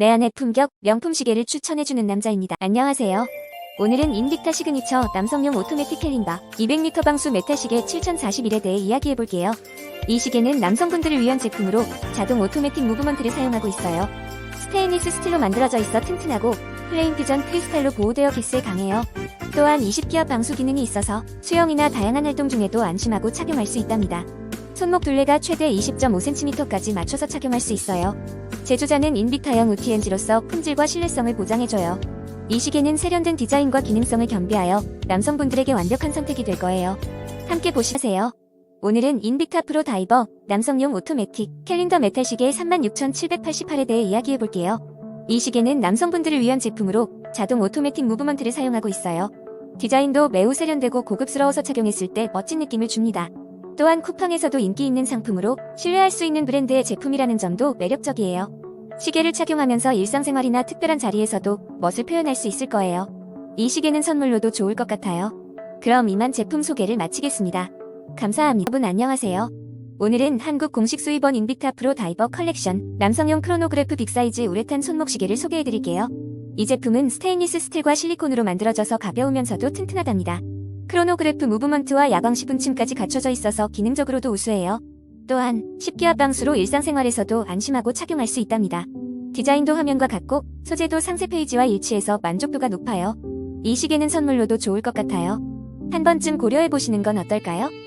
내 안의 품격, 명품 시계를 추천해주는 남자입니다. 안녕하세요. 오늘은 인빅타 시그니처 남성용 오토매틱 캘린더 200m 방수 메탈 시계 7041에 대해 이야기해볼게요. 이 시계는 남성분들을 위한 제품으로 자동 오토매틱 무브먼트를 사용하고 있어요. 스테인리스 스틸로 만들어져 있어 튼튼하고 플레인 퓨전 크리스탈로 보호되어 기스에 강해요. 또한 20기압 방수 기능이 있어서 수영이나 다양한 활동 중에도 안심하고 착용할 수 있답니다. 손목 둘레가 최대 20.5cm까지 맞춰서 착용할 수 있어요. 제조자는 인빅타형 우티엔지로서 품질과 신뢰성을 보장해줘요. 이 시계는 세련된 디자인과 기능성을 겸비하여 남성분들에게 완벽한 선택이 될 거예요. 함께 보시세요. 오늘은 인빅타 프로 다이버 남성용 오토매틱 캘린더 메탈 시계 36,788에 대해 이야기해볼게요. 이 시계는 남성분들을 위한 제품으로 자동 오토매틱 무브먼트를 사용하고 있어요. 디자인도 매우 세련되고 고급스러워서 착용했을 때 멋진 느낌을 줍니다. 또한 쿠팡에서도 인기 있는 상품으로 신뢰할 수 있는 브랜드의 제품이라는 점도 매력적이에요. 시계를 착용하면서 일상생활이나 특별한 자리에서도 멋을 표현할 수 있을 거예요. 이 시계는 선물로도 좋을 것 같아요. 그럼 이만 제품 소개를 마치겠습니다. 감사합니다. 여러분 안녕하세요. 오늘은 한국 공식 수입원 인빅타 프로 다이버 컬렉션 남성용 크로노그래프 빅사이즈 우레탄 손목 시계를 소개해드릴게요. 이 제품은 스테인리스 스틸과 실리콘으로 만들어져서 가벼우면서도 튼튼하답니다. 크로노그래프 무브먼트와 야광 시 분침까지 갖춰져 있어서 기능적으로도 우수해요. 또한 10기압 방수로 일상생활에서도 안심하고 착용할 수 있답니다. 디자인도 화면과 같고 소재도 상세 페이지와 일치해서 만족도가 높아요. 이 시계는 선물로도 좋을 것 같아요. 한 번쯤 고려해보시는 건 어떨까요?